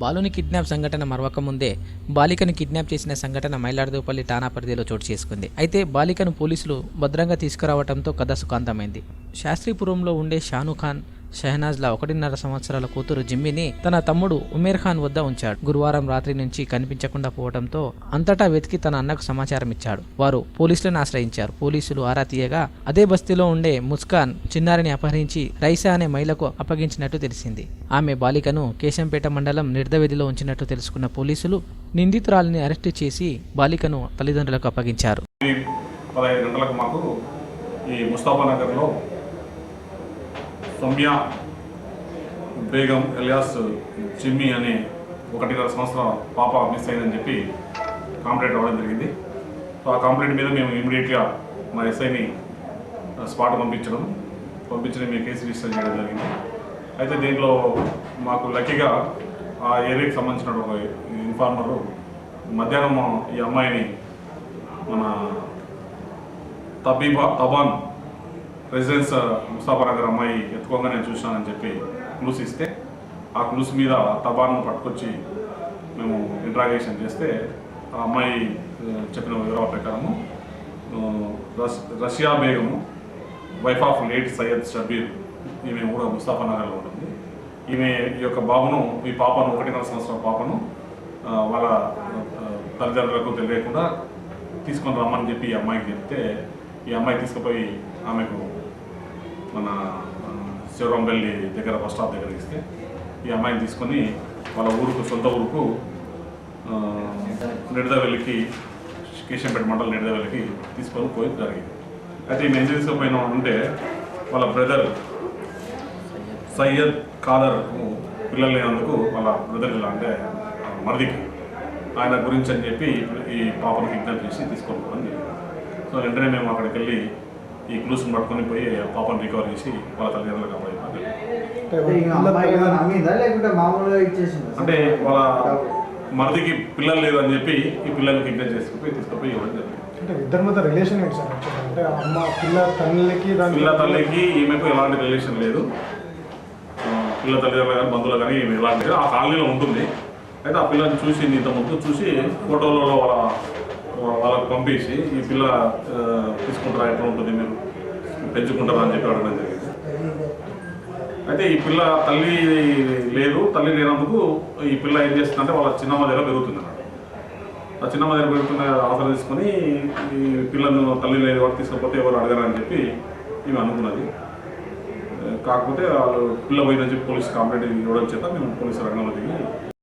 బాలుని కిడ్నాప్ సంఘటన మరవక ముందే బాలికను కిడ్నాప్ చేసిన సంఘటన మైలాడదూపల్లి ఠాణా పరిధిలో చోటు చేసుకుంది. అయితే బాలికను పోలీసులు భద్రంగా తీసుకురావడంతో కథ సుఖాంతమైంది. శాస్త్రీపురంలో ఉండే షాను ఖాన్ షెహనాజ్లా ఒకటిన్నర సంవత్సరాల కూతురు జిమ్మిని తన తమ్ముడు ఉమేర్ ఖాన్ వద్ద ఉంచాడు. గురువారం రాత్రి నుంచి కనిపించకుండా పోవడంతో అంతటా వెతికి తన అన్నకు సమాచారం ఇచ్చాడు. వారు పోలీసులను ఆశ్రయించారు. పోలీసులు ఆరా తీయగా అదే బస్తీలో ఉండే ముస్కాన్ చిన్నారిని అపహరించి రైసా అనే మహిళకు అప్పగించినట్టు తెలిసింది. ఆమె బాలికను కేశంపేట మండలం నిర్దవిధిలో ఉంచినట్టు తెలుసుకున్న పోలీసులు నిందితురాలిని అరెస్టు చేసి బాలికను తల్లిదండ్రులకు అప్పగించారు. ఈ పదహైదు గంటలకు మాకు ఈ ముస్తాఫా నగర్లో సౌమ్య బేగం ఎలియాస్ చిమ్మి అనే ఒకటిన్నర సంవత్సరం పాప మిస్ అయిందని చెప్పి కాంప్లైంట్ అవ్వడం జరిగింది. సో ఆ కంప్లైంట్ మీద మేము ఇమీడియట్గా మా ఎస్ఐని స్పాట్ పంపించడం పంపించడం మీ కేసు రిజిస్టర్ చేయడం జరిగింది. అయితే దీంట్లో మాకు లక్కీగా ఆ ఏరియాకి సంబంధించిన ఒక ఇన్ఫార్మరు మధ్యాహ్నం ఈ అమ్మాయిని మన తబీబా తబాన్ రెసిడెన్స్ ముస్తాఫా అమ్మాయి ఎత్తుకోగా నేను చూశానని చెప్పి క్లూస్ ఇస్తే ఆ క్లూస్ మీద తబాన్ను పట్టుకొచ్చి మేము ఇంట్రాగేషన్ చేస్తే ఆ అమ్మాయి చెప్పిన వివరాల ప్రకారము Rashya Begum wife of late Syed Shabbir ఈమె కూడా ముస్తాఫానగర్లో ఉంటుంది. ఈమె ఈ యొక్క బాబును ఈ పాపను ఒకటిన్నర సంవత్సరం పాపను వాళ్ళ తల్లిదండ్రులకు తెలియకుండా తీసుకొని రమ్మని చెప్పి ఈ అమ్మాయికి చెప్తే ఈ అమ్మాయి తీసుకుపోయి ఆమెకు మన ఆ, శివరాంపల్లి దగ్గర బస్ స్టాప్ దగ్గర ఇస్తే ఈ అమ్మాయిని తీసుకొని వాళ్ళ ఊరుకు సొంత ఊరుకు నిడదవెల్లికి కేశంపేట మండలం నిడదవెల్లికి తీసుకొని పోయి జరిగింది. అయితే ఈమె ఎందుకు తీసుకుపోయినా అంటే వాళ్ళ బ్రదర్ సయ్యద్ కాదర్ పిల్లలు లేనందుకు వాళ్ళ బ్రదర్ ఇలా అంటే ఆ, మరిదికి ఆయన గురించి అని చెప్పి ఈ పాపను కిడ్నాప్ చేసి తీసుకొని పోవడం సో వెంటనే మేము అక్కడికి వెళ్ళి ఈ క్లూస్ని పట్టుకొని పోయి పాపను రికవర్ చేసి వాళ్ళ తల్లిదండ్రులకు అంటే అమ్మాయి అంటే వాళ్ళ మరిదికి పిల్లలు లేరు అని చెప్పి ఈ పిల్లల్ని కిడ్నాప్ చేసుకుపోయి తీసుకుపోయి ఇవ్వడం జరిగింది. అంటే ఇద్దరి మధ్య రిలేషన్ ఏంటి సార్ యాక్చువల్గా? అంటే అమ్మ పిల్ల తల్లికి పిల్ల తల్లికి ఈమెకు ఎలాంటి రిలేషన్ లేదు. పిల్ల తల్లిదండ్రులు కానీ బంధువులు కానీ ఈమె ఎలాంటి ఆ కాలనీలో ఉంటుంది. అయితే ఆ పిల్లని చూసి ఇంత ముందు చూసి ఫోటోలలో వాళ్ళ వాళ్ళకి పంపించి ఈ పిల్ల తీసుకుంటారా ఎట్లా ఉంటుంది మీరు? పెంచుకుంటారా అని చెప్పి అడగడం జరిగింది. అయితే ఈ పిల్ల తల్లి లేదు తల్లి లేనందుకు ఈ పిల్ల ఏం చేస్తుందంటే వాళ్ళ చిన్నమ్మ దగ్గర పెరుగుతుంది అన్నమాట ఆ చిన్నమ్మ దగ్గర పెరుగుతున్న ఆఫర్ తీసుకొని ఈ పిల్లను తల్లి లేని వాడు తీసుకపోతే ఎవరు అడగరని చెప్పి ఈమె అనుకున్నది. కాకపోతే వాళ్ళు పిల్ల పోయిన చెప్పి పోలీస్ కంప్లైంట్ ఇవ్వడం చేత మేము పోలీసు రంగంలో దిగి